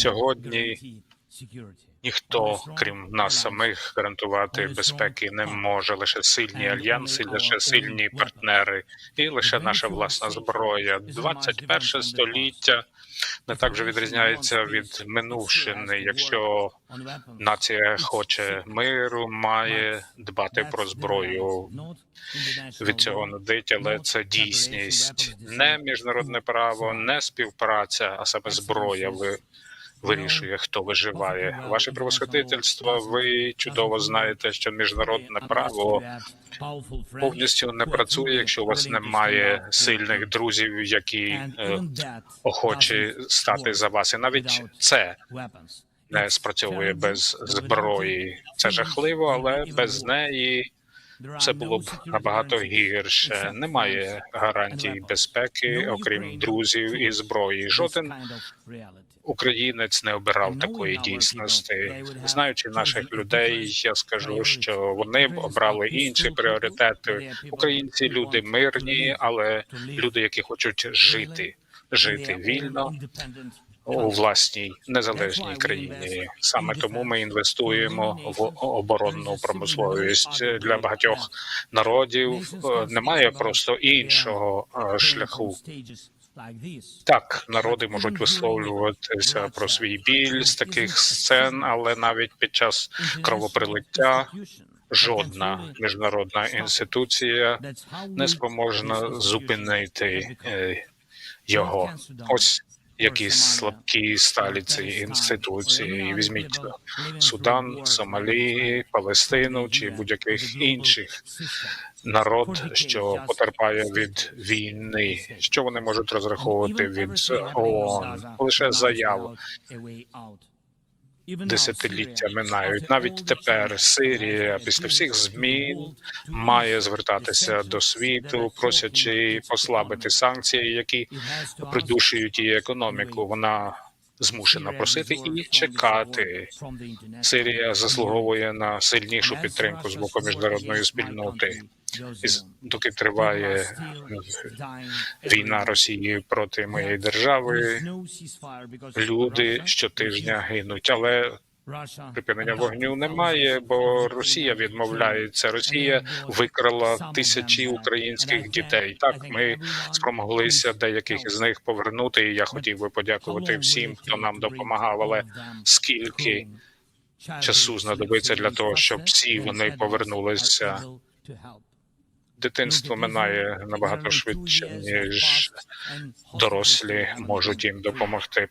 Сьогодні ніхто, крім нас самих, гарантувати безпеки не може. Лише сильні альянси, лише сильні партнери. І лише наша власна зброя. 21 століття не так вже відрізняється від минувшини. Якщо нація хоче миру, має дбати про зброю. Від цього нудить, але це дійсність, не міжнародне право, не співпраця, а саме зброя. Ви вирішує, хто виживає. Ваше превосходительство. Ви чудово знаєте, що міжнародне право повністю не працює, якщо у вас немає сильних друзів, які е, охочі стати за вас, і навіть це не спрацьовує без зброї. Це жахливо, але без неї це було б набагато гірше. Немає гарантій безпеки, окрім друзів і зброї. Жоден українець не обирав такої дійсності. Знаючи наших людей, я скажу, що вони б обрали інші пріоритети. Українці люди мирні, але люди, які хочуть жити, жити вільно у власній незалежній країні. Саме тому ми інвестуємо в оборонну промисловість для багатьох народів. е, Немає просто іншого е, шляху. Так, народи можуть висловлюватися про свій біль з таких сцен, але навіть під час кровопролиття жодна міжнародна інституція не спроможна зупинити е, його. Ось які слабкі сталі ці інституції. Візьміть Судан, Сомалі, Палестину чи будь-яких інших народ, що потерпає від війни. Що вони можуть розраховувати від ООН? Лише заяв десятиліття минають. Навіть тепер Сирія після всіх змін має звертатися до світу, просячи послабити санкції, які придушують її економіку. Вона змушена просити і чекати. Сирія заслуговує на сильнішу підтримку з боку міжнародної спільноти. І доки триває війна Росії проти моєї держави, люди щотижня гинуть, але припинення вогню немає, бо Росія відмовляється. Росія викрала тисячі українських дітей. Так ми спромоглися деяких із них повернути. І я хотів би подякувати всім, хто нам допомагав. Але скільки часу знадобиться для того, щоб всі вони повернулися? Дитинство минає набагато швидше, ніж дорослі можуть їм допомогти.